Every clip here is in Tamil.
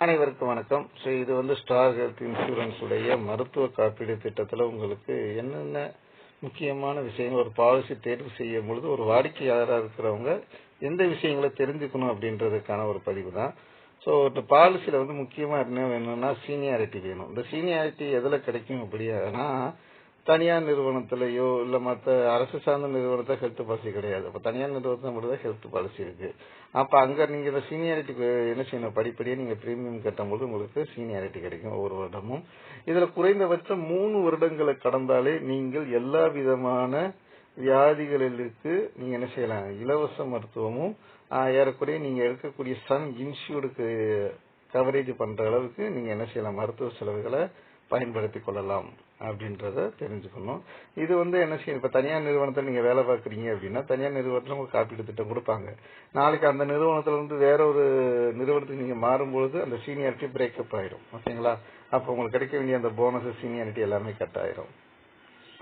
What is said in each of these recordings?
அனைவருக்கும் வணக்கம். ஸோ இது வந்து ஸ்டார் ஹெல்த் இன்சூரன்ஸ் உடைய மருத்துவ காப்பீடு திட்டத்தில் உங்களுக்கு என்னென்ன முக்கியமான விஷயங்கள் ஒரு பாலிசி தேர்வு செய்யும் பொழுது ஒரு வாடிக்கையாளராக இருக்கிறவங்க எந்த விஷயங்களை தெரிஞ்சுக்கணும் அப்படின்றதுக்கான ஒரு பதிவு தான். ஸோ இந்த பாலிசியில் வந்து முக்கியமாக என்ன வேணும்னா சீனியாரிட்டி வேணும். இந்த சீனியாரிட்டி எதில் கிடைக்கும் அப்படின்னா தனியார் நிறுவனத்திலேயோ இல்லை மற்ற அரசு சார்ந்த நிறுவனத்தில் ஹெல்த் பாலிசி கிடையாது. அப்போ தனியார் நிறுவனத்தில் மட்டும்தான் ஹெல்த் பாலிசி இருக்கு. அப்போ அங்கே நீங்கள் இந்த சீனியாரிட்டி என்ன செய்யணும்? படிப்படியாக நீங்கள் ப்ரீமியம் கட்டும்போது உங்களுக்கு சீனியாரிட்டி கிடைக்கும் ஒவ்வொரு வருடமும். இதில் குறைந்தபட்சம் மூணு வருடங்களை கடந்தாலே நீங்கள் எல்லா விதமான வியாதிகளுக்கு நீங்கள் என்ன செய்யலாம்? இலவச மருத்துவமும் ஏறக்குறைய நீங்கள் எடுக்கக்கூடிய சன் இன்சூர்டுக்கு கவரேஜ் பண்ற அளவுக்கு நீங்க என்ன செய்யலாம்? மருத்துவ செலவுகளை பயன்படுத்தி கொள்ளலாம் அப்படின்றத தெரிஞ்சுக்கணும். இது வந்து என்ன செய்யும்? இப்போ தனியார் நிறுவனத்தில் நீங்கள் வேலை பார்க்குறீங்க அப்படின்னா தனியார் நிறுவனத்தில் உங்களுக்கு காப்பீடு திட்டம் கொடுப்பாங்க. நாளைக்கு அந்த நிறுவனத்தில் இருந்து வேற ஒரு நிறுவனத்துக்கு நீங்கள் மாறும்பொழுது அந்த சீனியாரிட்டி பிரேக்கப் ஆயிடும் ஓகேங்களா? அப்போ உங்களுக்கு கிடைக்க வேண்டிய அந்த போனஸ் சீனியாரிட்டி எல்லாமே கட் ஆயிரும்.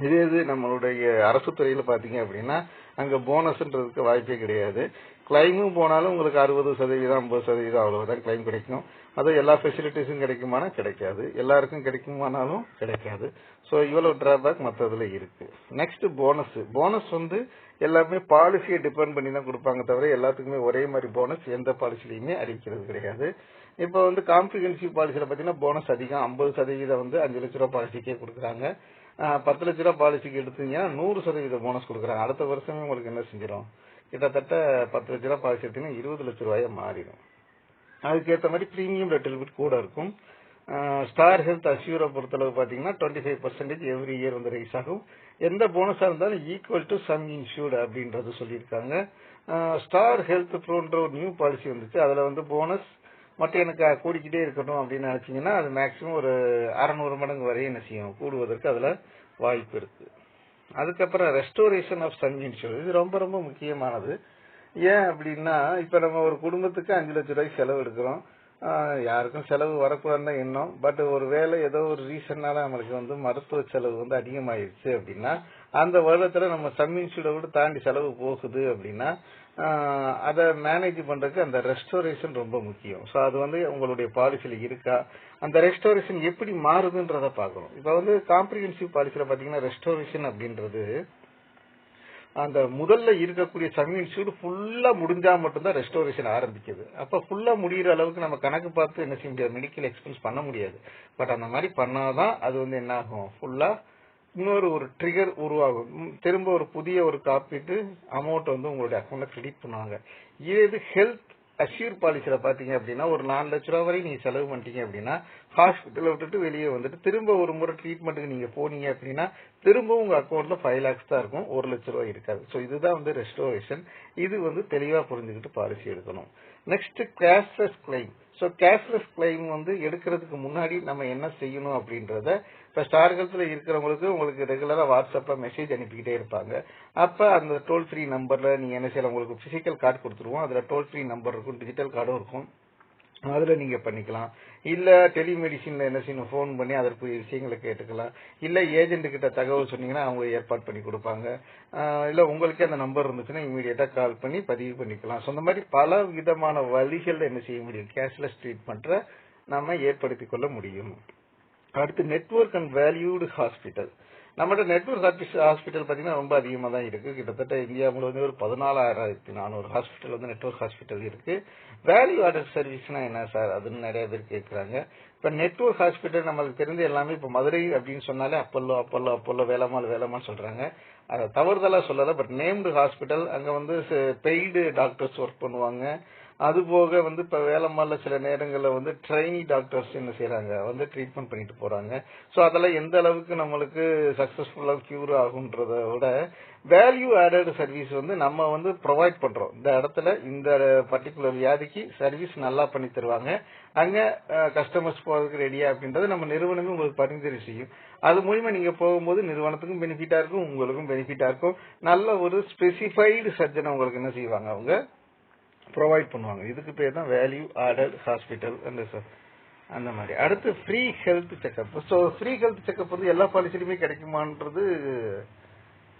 இதே இது நம்மளுடைய அரசு துறையில் பார்த்தீங்க அப்படின்னா அங்கே போனஸ்ன்றதுக்கு வாய்ப்பே கிடையாது. கிளைமும் போனாலும் உங்களுக்கு அறுபது சதவீதம் ஐம்பது சதவீதம் அவ்வளவுதான் கிளைம் கிடைக்கும். அது எல்லா ஃபெசிலிட்டிஸும் கிடைக்குமானா கிடைக்காது. எல்லாருக்கும் கிடைக்குமானாலும் கிடைக்காது. ஸோ இவ்வளவு டிராபேக் மற்றதில் இருக்கு. நெக்ஸ்ட் போனஸ் போனஸ் வந்து எல்லாமே பாலிசியை டிபெண்ட் பண்ணி தான் கொடுப்பாங்க தவிர எல்லாத்துக்குமே ஒரே மாதிரி போனஸ் எந்த பாலிசிலையுமே அறிவிக்கிறது கிடையாது. இப்போ வந்து காம்ப்ரிஹென்சிவ் பாலிசியில் பார்த்தீங்கன்னா போனஸ் அதிகம். ஐம்பது சதவீதம் வந்து அஞ்சு லட்ச ரூபா பாலிசிக்கே கொடுக்குறாங்க. பத்து லட்ச ரூபா பாலிசிக்கு எடுத்தீங்கன்னா நூறு சதவீத போனஸ் கொடுக்குறாங்க. அடுத்த வருஷமே உங்களுக்கு என்ன செஞ்சிடும் கிட்டத்தட்ட பத்து லட்ச ரூபா பாலிசி எடுத்தீங்கன்னா இருபது லட்ச ரூபாயா மாறிடும். அதுக்கேற்ற மாதிரி ப்ரீமியம் லிட்டில் பிட் கூட இருக்கும். ஸ்டார் ஹெல்த் அஷ்யூரை பொறுத்தளவு பார்த்தீங்கன்னா twenty five percentage every year வந்து ரைஸ் ஆகும். எந்த போனஸாக இருந்தாலும் ஈக்குவல் டு சம் இன்சூர்டு அப்படின்றது சொல்லியிருக்காங்க. ஸ்டார் ஹெல்த் ப்ரோன்ற ஒரு நியூ பாலிசி வந்துச்சு. அதில் வந்து போனஸ் மட்டும் எனக்கு கூடிக்கிட்டே இருக்கணும் அப்படின்னு நினைச்சீங்கன்னா அது மேக்ஸிமம் ஒரு அறநூறு மடங்கு வரை என்ன செய்யும்? கூடுவதற்கு அதில் வாய்ப்பு இருக்குது அதுக்கப்புறம் ரெஸ்டோரேஷன் ஆஃப் சன் இன்சூர் இது ரொம்ப ரொம்ப முக்கியமானது. ஏன் அப்படின்னா இப்ப நம்ம ஒரு குடும்பத்துக்கு அஞ்சு லட்ச ரூபாய்க்கு செலவு எடுக்கிறோம். யாருக்கும் செலவு வரக்கூடாதுன்னு தான் எண்ணம். பட் ஒரு வேலை ஏதோ ஒரு ரீசன்னால நம்மளுக்கு வந்து மருத்துவ செலவு வந்து அதிகமாயிருச்சு அப்படின்னா அந்த வருடத்துல நம்ம சம் இன்சூரை விட தாண்டி செலவு போகுது அப்படின்னா அதை மேனேஜ் பண்றதுக்கு அந்த ரெஸ்டோரேஷன் ரொம்ப முக்கியம். ஸோ அது வந்து உங்களுடைய பாலிசியில் இருக்கா? அந்த ரெஸ்டோரேஷன் எப்படி மாறுதுன்றத பார்க்கணும். இப்போ வந்து காம்ப்ரிஹென்சிவ் பாலிசியில் பார்த்தீங்கன்னா ரெஸ்டோரேஷன் அப்படின்றது அந்த முதல்ல இருக்கக்கூடிய சமீன் சூடு ஃபுல்லா முடிஞ்சா மட்டும்தான் ரெஸ்டோரேஷன் ஆரம்பிக்குது. அப்ப ஃபுல்லா முடிகிற அளவுக்கு நம்ம கணக்கு பார்த்து என்ன செய்ய முடியாது? மெடிக்கல் எக்ஸ்பென்ஸ் பண்ண முடியாது. பட் அந்த மாதிரி பண்ணாதான் அது வந்து என்ன ஆகும் ஃபுல்லா இன்னொரு ஒரு ட்ரிகர் உருவாகும். திரும்ப ஒரு புதிய ஒரு காப்பீட்டு அமௌண்ட் வந்து உங்களுடைய அக்கௌண்ட்ல கிரெடிட் பண்ணுவாங்க. இது ஹெல்த் அஷ்யூர் பாலிசியில பாத்தீங்க அப்படின்னா ஒரு நாலு லட்ச ரூபா வரை நீங்க செலவு பண்ணிட்டீங்க அப்படின்னா ஹாஸ்பிட்டல் விட்டுட்டு வெளியே வந்துட்டு திரும்ப ஒரு முறை ட்ரீட்மெண்ட்டுக்கு நீங்க போனீங்க அப்படின்னா திரும்ப உங்க அக்கௌண்ட்ல ஃபைவ் லேக்ஸ் தான் இருக்கும். ஒரு லட்ச ரூபாய் இருக்காது. ஸோ இதுதான் வந்து ரெஸ்டோரேஷன் இது வந்து தெளிவா புரிஞ்சுக்கிட்டு பாலிசி எடுக்கணும். Next cashless claim so cashless claim வந்து எடுக்கிறதுக்கு முன்னாடி நம்ம என்ன செய்யணும் அப்படின்றத இப்போ ஸ்டார்கத்தில் இருக்கிறவங்களுக்கு உங்களுக்கு ரெகுலராக வாட்ஸ்அப்பில் மெசேஜ் அனுப்பிக்கிட்டே இருப்பாங்க. அப்போ அந்த டோல் ஃப்ரீ நம்பரில் நீங்கள் என்ன செய்யலாம்? உங்களுக்கு ஃபிசிக்கல் கார்டு கொடுத்துருவோம். அதில் டோல் ஃப்ரீ நம்பர் இருக்கும் டிஜிட்டல் கார்டும் இருக்கும். அதில் நீங்கள் பண்ணிக்கலாம். இல்லை டெலிமெடிசினில் என்ன செய்யணும்? ஃபோன் பண்ணி அதற்கு விஷயங்களை கேட்டுக்கலாம். இல்லை ஏஜென்ட்டுக்கிட்ட தகவல் சொன்னீங்கன்னா அவங்க ஏற்பாடு பண்ணி கொடுப்பாங்க. இல்லை உங்களுக்கே அந்த நம்பர் இருந்துச்சுன்னா இமீடியட்டாக கால் பண்ணி பதிவு பண்ணிக்கலாம். ஸோ அந்த மாதிரி பல விதமான வழிகளில் என்ன செய்ய முடியும்? கேஷ்லெஸ் ட்ரீட்மெண்ட்டை நம்ம ஏற்படுத்திக் கொள்ள முடியும். அடுத்து நெட்வொர்க் அண்ட் வேல்யூடு ஹாஸ்பிட்டல் நம்மகிட்ட நெட்வொர்க் ஹாஸ்பிட்டல் பார்த்தீங்கன்னா ரொம்ப அதிகமாக தான் இருக்குது கிட்டத்தட்ட இந்தியா முழுவதும் ஒரு பதினாலாயிரத்தி நானூறு ஹாஸ்பிட்டல் வந்து நெட்வொர்க் ஹாஸ்பிட்டல் இருக்குது வேல்யூ ஆர்டர் சர்வீஸ்னால் என்ன சார்? அதுன்னு நிறைய பேர் கேட்குறாங்க இப்போ நெட்வொர்க் ஹாஸ்பிட்டல் நம்மளுக்கு தெரிஞ்ச எல்லாமே இப்போ மதுரை அப்படின்னு சொன்னாலே Apollo Apollo Apollo Velammal Velammal சொல்கிறாங்க அதை தவறுதலாக சொல்லலை பட் நேம்டு ஹாஸ்பிட்டல் அங்கே வந்து பெய்டு டாக்டர்ஸ் ஒர்க் பண்ணுவாங்க. அது போக வந்து இப்போ வேலம்மாள்ல சில நேரங்களில் வந்து ட்ரைனி டாக்டர்ஸ் என்ன செய்கிறாங்க வந்து ட்ரீட்மெண்ட் பண்ணிட்டு போகிறாங்க ஸோ அதெல்லாம் எந்த அளவுக்கு நம்மளுக்கு சக்ஸஸ்ஃபுல்லாக க்யூர் ஆகுன்றத விட வேல்யூ ஆடட் சர்வீஸ் வந்து நம்ம வந்து ப்ரொவைட் பண்ணுறோம் இந்த இடத்துல இந்த பர்டிகுலர் வியாதிக்கு சர்வீஸ் நல்லா பண்ணி தருவாங்க. அங்கே கஸ்டமர்ஸ் போகிறதுக்கு ரெடியா அப்படின்றது நம்ம நிறுவனமே உங்களுக்கு பரிந்துரை செய்யும். அது மூலியமா நீங்கள் போகும்போது நிறுவனத்துக்கும் பெனிஃபிட்டாக இருக்கும் உங்களுக்கும் பெனிஃபிட்டாக இருக்கும். நல்ல ஒரு ஸ்பெசிஃபைடு சர்ஜனை உங்களுக்கு என்ன செய்வாங்க அவங்க? ப்ரொவைட் பண்ணுவாங்க. இதுக்கு பேர் தான் வேல்யூ ஆடட் ஹாஸ்பிட்டல் அந்த சார் அந்த மாதிரி. அடுத்து free health checkup so free health checkup வந்து எல்லா பாலிசிலுமே கிடைக்குமான்றது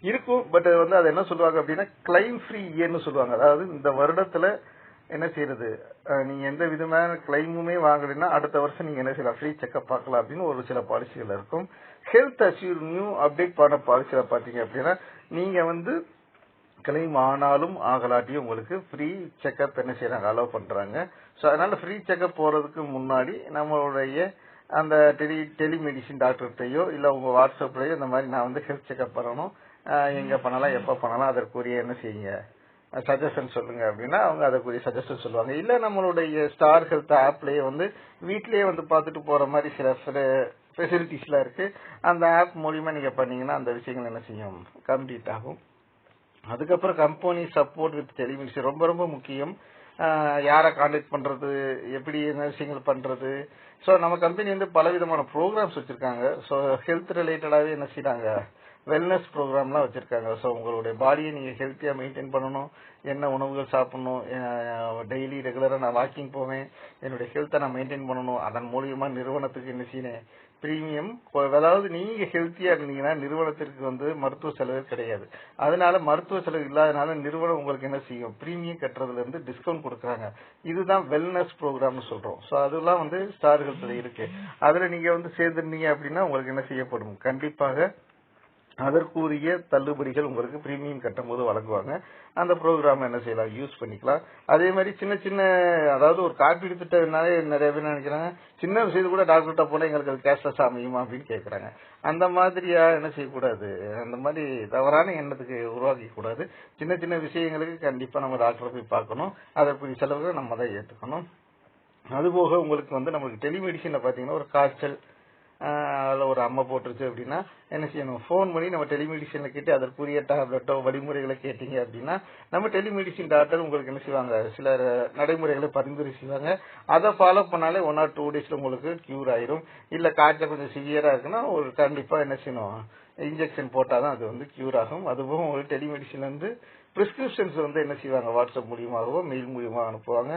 இருக்கும். பட் வந்து அதை என்ன சொல்லுவாங்க அப்படின்னா கிளைம் ஃப்ரீ இயர்னு சொல்லுவாங்க. அதாவது இந்த வருடத்துல என்ன செய்யறது? நீங்க எந்த விதமான கிளைமுமே வாங்கலைன்னா அடுத்த வருஷம் நீங்க என்ன செய்யலாம்? ஃப்ரீ செக்அப் பார்க்கலாம் அப்படின்னு ஒரு சில பாலிசிகள் இருக்கும். ஹெல்த் அஷ்யூர் நியூ அப்டேட் பண்ண பாலிசியில பாத்தீங்க அப்படின்னா நீங்க வந்து கிளைம் ஆனாலும் ஆகலாட்டியும் உங்களுக்கு ஃப்ரீ செக்கப் என்ன செய்கிறாங்க அலோவ் பண்ணுறாங்க ஸோ அதனால் ஃப்ரீ செக்கப் போகிறதுக்கு முன்னாடி நம்மளுடைய அந்த டெலி டெலிமெடிசின் டாக்டர்கிட்டையோ இல்லை உங்கள் வாட்ஸ்அப்லையோ இந்த மாதிரி நான் வந்து ஹெல்த் செக்அப் பண்ணணும். எங்கே பண்ணலாம் எப்போ பண்ணலாம் அதற்குரிய என்ன செய்யுங்க? சஜஷன் சொல்லுங்க அப்படின்னா அவங்க அதற்குரிய சஜஷன் சொல்லுவாங்க. இல்லை நம்மளுடைய ஸ்டார் ஹெல்த் ஆப்லேயே வந்து வீட்லேயே வந்து பார்த்துட்டு போகிற மாதிரி சில ஃபெசிலிட்டிஸ்லாம் இருக்குது அந்த ஆப் மூலிமா நீங்கள் பண்ணீங்கன்னா அந்த விஷயங்கள் என்ன செய்யும்? கம்ப்ளீட் ஆகும். அதுக்கப்புறம் கம்பெனி சப்போர்ட் வித் டெலிவிஷன் ரொம்ப ரொம்ப முக்கியம். யாரை காண்டாக்ட் பண்ணுறது எப்படி என்ன விஷயங்கள் பண்ணுறது ஸோ நம்ம கம்பெனி வந்து பல விதமான ப்ரோக்ராம்ஸ் வச்சுருக்காங்க. ஸோ ஹெல்த் ரிலேட்டடாகவே என்ன செய்கிறாங்க வெல்னஸ் ப்ரோக்ராம்லாம் வச்சுருக்காங்க. ஸோ உங்களுடைய பாடியை நீங்கள் ஹெல்த்தியாக மெயின்டைன் பண்ணணும். என்ன உணவுகள் சாப்பிடணும்? டெய்லி ரெகுலராக நான் வாக்கிங் போவேன். என்னுடைய ஹெல்த்தை நான் மெயின்டைன் பண்ணணும். அதன் மூலியமாக நிறுவனத்துக்கு என்ன செய்யணும்? பிரீமியம் அதாவது நீங்க ஹெல்த்தியா இருந்தீங்கன்னா நிறுவனத்திற்கு வந்து மருத்துவ செலவு கிடையாது. அதனால மருத்துவ செலவு இல்லாதனால நிறுவனம் உங்களுக்கு என்ன செய்யும்? பிரீமியம் கட்டுறதுல இருந்து டிஸ்கவுண்ட் கொடுக்குறாங்க. இதுதான் வெல்னஸ் ப்ரோக்ராம்னு சொல்றோம். ஸோ அதெல்லாம் வந்து ஸ்டார் ஹெல்த்ல இருக்கு. அதுல நீங்க வந்து சேர்ந்துருந்தீங்க அப்படின்னா உங்களுக்கு என்ன செய்யப்படும்? கண்டிப்பாக அதற்குரிய தள்ளுபடிகள் உங்களுக்கு பிரீமியம் கட்டும் போது வழங்குவாங்க. அந்த ப்ரோக்ராம் என்ன செய்யலாம்? யூஸ் பண்ணிக்கலாம். அதே மாதிரி சின்ன சின்ன அதாவது ஒரு காப்பீடு திட்டம்னாலே நிறைய பேர் நினைக்கிறாங்க? சின்ன விஷயத்து கூட டாக்டர்கிட்ட போனால் எங்களுக்கு அது கேஷ்லெஸ் அமையுமா அப்படின்னு கேட்குறாங்க அந்த மாதிரியா என்ன செய்யக்கூடாது? அந்த மாதிரி தவறான எண்ணத்துக்கு உருவாக்கி கூடாது சின்ன சின்ன விஷயங்களுக்கு கண்டிப்பாக நம்ம டாக்டரை போய் பார்க்கணும். அதற்குரிய செலவுகளை நம்ம தான் ஏற்றுக்கணும் அதுபோக உங்களுக்கு வந்து நம்மளுக்கு டெலிமெடிசனில் பார்த்தீங்கன்னா ஒரு காய்ச்சல் அதில் ஒரு அம்மை போட்டுருச்சு அப்படின்னா என்ன செய்யணும்? ஃபோன் பண்ணி நம்ம டெலிமெடிசனில் கேட்டு அதற்குரிய டேப்லெட்டோ வழிமுறைகளை கேட்டீங்க அப்படின்னா நம்ம டெலிமெடிசின் டாக்டர் உங்களுக்கு என்ன செய்வாங்க? சில நடைமுறைகளை பரிந்துரை செய்வாங்க. அதை ஃபாலோ பண்ணாலே ஒன் ஆர் டூ டேஸில் உங்களுக்கு கியூர் ஆயிரும். இல்லை காய்ச்சல் கொஞ்சம் சிவியராக இருக்குன்னா ஒரு கண்டிப்பாக என்ன செய்யணும்? இன்ஜெக்ஷன் போட்டால் தான் அது வந்து கியூர் ஆகும். அதுவும் ஒரு டெலிமெடிசன் வந்து பிரிஸ்கிரிப்ஷன்ஸ் வந்து என்ன செய்வாங்க? வாட்ஸ்அப் மூலியமாகவோ மெயில் மூலியமாக அனுப்புவாங்க.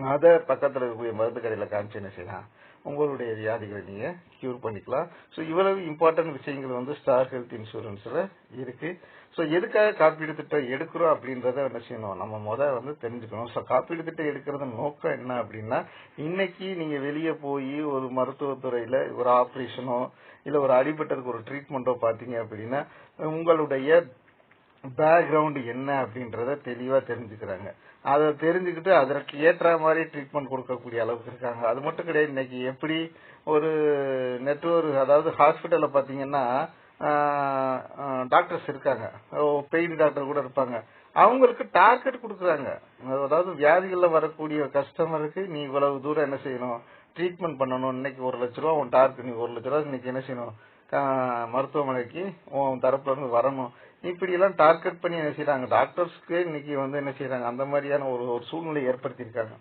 அதை பக்கத்தில் இருக்கக்கூடிய மருந்து கடையில் காமிச்சு என்ன செய்யலாம்? உங்களுடைய வியாதிகளை நீங்கள் க்யூர் பண்ணிக்கலாம். ஸோ இவ்வளவு இம்பார்ட்டன்ட் விஷயங்கள் வந்து ஸ்டார் ஹெல்த் இன்சூரன்ஸில் இருக்குது ஸோ எதுக்காக காப்பீடு திட்டம் எடுக்கிறோம் அப்படின்றத என்ன செய்யணும்? நம்ம முதல் வந்து தெரிஞ்சுக்கணும். ஸோ காப்பீடு திட்டம் எடுக்கிறது நோக்கம் என்ன அப்படின்னா இன்னைக்கு நீங்கள் வெளியே போய் ஒரு மருத்துவத்துறையில் ஒரு ஆப்ரேஷனோ இல்லை ஒரு அடிபட்டதுக்கு ஒரு ட்ரீட்மெண்ட்டோ பார்த்தீங்க அப்படின்னா உங்களுடைய பேக்ரவுண்ட் என்ன அப்படின்றத தெளிவாக தெரிஞ்சுக்கிறாங்க. அதை தெரிஞ்சுக்கிட்டு அதற்கு ஏற்ற மாதிரி ட்ரீட்மெண்ட் கொடுக்கக்கூடிய அளவுக்கு இருக்காங்க. அது மட்டும் கிடையாது இன்னைக்கு எப்படி ஒரு நெட்வொர்க் அதாவது ஹாஸ்பிட்டலில் பார்த்தீங்கன்னா டாக்டர்ஸ் இருக்காங்க. பெயின் டாக்டர் கூட இருப்பாங்க. அவங்களுக்கு டார்கெட் கொடுக்குறாங்க. அதாவது வியாதிகளில் வரக்கூடிய கஸ்டமருக்கு நீ இவ்வளவு தூரம் என்ன செய்யணும்? ட்ரீட்மெண்ட் பண்ணணும். இன்னைக்கு ஒரு லட்ச ரூபா உன் டார்கெட் நீ ஒரு லட்ச ரூபா இன்னைக்கு என்ன செய்யணும்? மருத்துவமனைக்கு உன் தரப்புல இருந்து வரணும். இப்படி எல்லாம் டார்கெட் பண்ணி என்ன செய்யறாங்க டாக்டர்ஸ்க்கு இன்னைக்கு வந்து என்ன செய்யறாங்க அந்த மாதிரியான ஒரு ஒரு சூழ்நிலை ஏற்படுத்தியிருக்காங்க.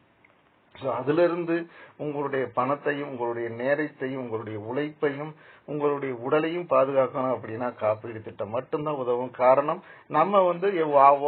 ஸோ அதுல இருந்து உங்களுடைய பணத்தையும் உங்களுடைய நேரத்தையும் உங்களுடைய உழைப்பையும் உங்களுடைய உடலையும் பாதுகாக்கணும் அப்படின்னா காப்பீடு திட்டம் மட்டும்தான் உதவும். காரணம் நம்ம வந்து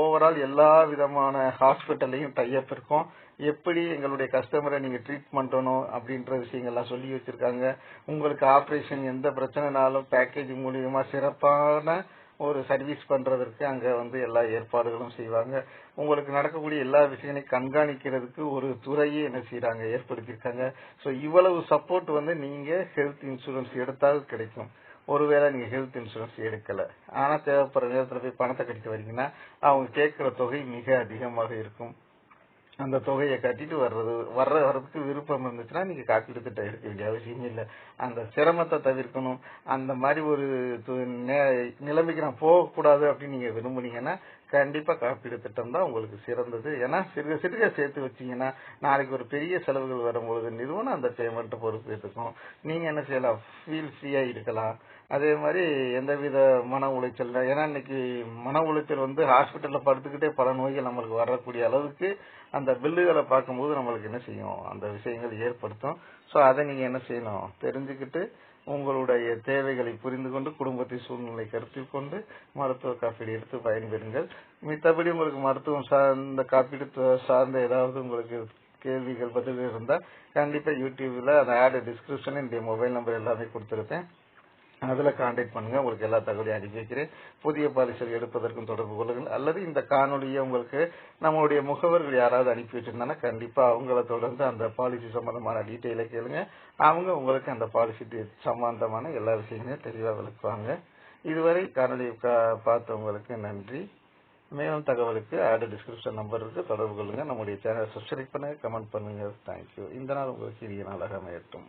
ஓவரால் எல்லா விதமான ஹாஸ்பிட்டல்லையும் டைப் இருக்கோம். எப்படி எங்களுடைய கஸ்டமரை நீங்கள் ட்ரீட் பண்ணணும் அப்படின்ற விஷயங்கள்லாம் சொல்லி வச்சிருக்காங்க. உங்களுக்கு ஆப்ரேஷன் எந்த பிரச்சனைனாலும் பேக்கேஜ் மூலியமாக சிறப்பான ஒரு சர்வீஸ் பண்றதற்கு அங்க வந்து எல்லா ஏற்பாடுகளும் செய்வாங்க. உங்களுக்கு நடக்கக்கூடிய எல்லா விஷயங்களையும் கண்காணிக்கிறதுக்கு ஒரு துறையை என்ன செய்யறாங்க ஏற்படுத்தியிருக்காங்க. ஸோ இவ்வளவு சப்போர்ட் வந்து நீங்க ஹெல்த் இன்சூரன்ஸ் எடுத்தால் கிடைக்கும். ஒருவேளை நீங்க ஹெல்த் இன்சூரன்ஸ் எடுக்கல. ஆனா தேவைப்படுற நேரத்தில் போய் பணத்தை கட்டிட்டு வரீங்கன்னா அவங்க கேட்கிற தொகை மிக அதிகமாக இருக்கும். அந்த தொகையை கட்டிட்டு வர்றது வர்ற வர்றதுக்கு விருப்பம் இருந்துச்சுன்னா நீங்க காப்பீடு திட்டம் எடுக்க வேண்டிய அவசியம் இல்லை. அந்த சிரமத்தை தவிர்க்கணும். அந்த மாதிரி ஒரு நிலைமைக்கு நான் போகக்கூடாது அப்படின்னு நீங்க விரும்புனீங்கன்னா கண்டிப்பாக காப்பீடு திட்டம் தான் உங்களுக்கு சிறந்தது. ஏன்னா சிறுக சிறுக சேர்த்து வச்சீங்கன்னா நாளைக்கு ஒரு பெரிய செலவுகள் வரும்பொழுது நிறுவனம் அந்த பேமெண்ட்டை பொறுப்பு எடுத்துக்கும் நீங்கள் என்ன செய்யலாம்? ஃபீல் ஃப்ரீயாக இருக்கலாம். அதே மாதிரி எந்தவித மன உளைச்சல் ஏன்னா இன்னைக்கு மன உளைச்சல் வந்து ஹாஸ்பிட்டலில் படுத்துக்கிட்டே பல நோய்கள் நம்மளுக்கு வரக்கூடிய அளவுக்கு அந்த பில்லுகளை பார்க்கும்போது நம்மளுக்கு என்ன செய்யும்? அந்த விஷயங்கள் ஏற்படுத்தும். ஸோ அதை நீங்கள் என்ன செய்யணும்? தெரிஞ்சுக்கிட்டு உங்களுடைய தேவைகளை புரிந்து கொண்டு குடும்பத்தின் சூழ்நிலை கருத்தில் கொண்டு மருத்துவ காப்பீடு எடுத்து பயன்பெறுங்கள். மித்தபடி உங்களுக்கு மருத்துவம் சார்ந்த காப்பீடு சார்ந்த ஏதாவது உங்களுக்கு கேள்விகள் பதில் இருந்தால் கண்டிப்பாக யூடியூப்ல அந்த ஆட் டிஸ்கிரிப்ஷன் என்னுடைய மொபைல் நம்பர் எல்லாமே கொடுத்துருப்பேன். அதில் காண்டாக்ட் பண்ணுங்கள் உங்களுக்கு எல்லா தகவலையும் அனுப்பி வைக்கிறேன். புதிய பாலிசிகள் எடுப்பதற்கும் தொடர்பு கொள்ளுங்கள். அல்லது இந்த காணொலியை உங்களுக்கு நம்மளுடைய முகவர்கள் யாராவது அனுப்பி வச்சிருந்தாங்கன்னா கண்டிப்பாக அவங்கள தொடர்ந்து அந்த பாலிசி சம்பந்தமான டீட்டெயிலை கேளுங்க. அவங்க உங்களுக்கு அந்த பாலிசி சம்பந்தமான எல்லா விஷயங்களையும் தெளிவாக விளக்குவாங்க. இதுவரை காணொலி பார்த்தவங்களுக்கு நன்றி. மேலும் தகவலுக்கு ஆடு டிஸ்கிரிப்ஷன் நம்பர் இருக்கு. தொடர்பு கொள்ளுங்கள் நம்முடைய சேனலை சப்ஸ்கிரைப் பண்ணுங்கள் கமெண்ட் பண்ணுங்க. தேங்க்யூ இந்த நாள் உங்களுக்கு இனிய நாளாக அமையட்டும்.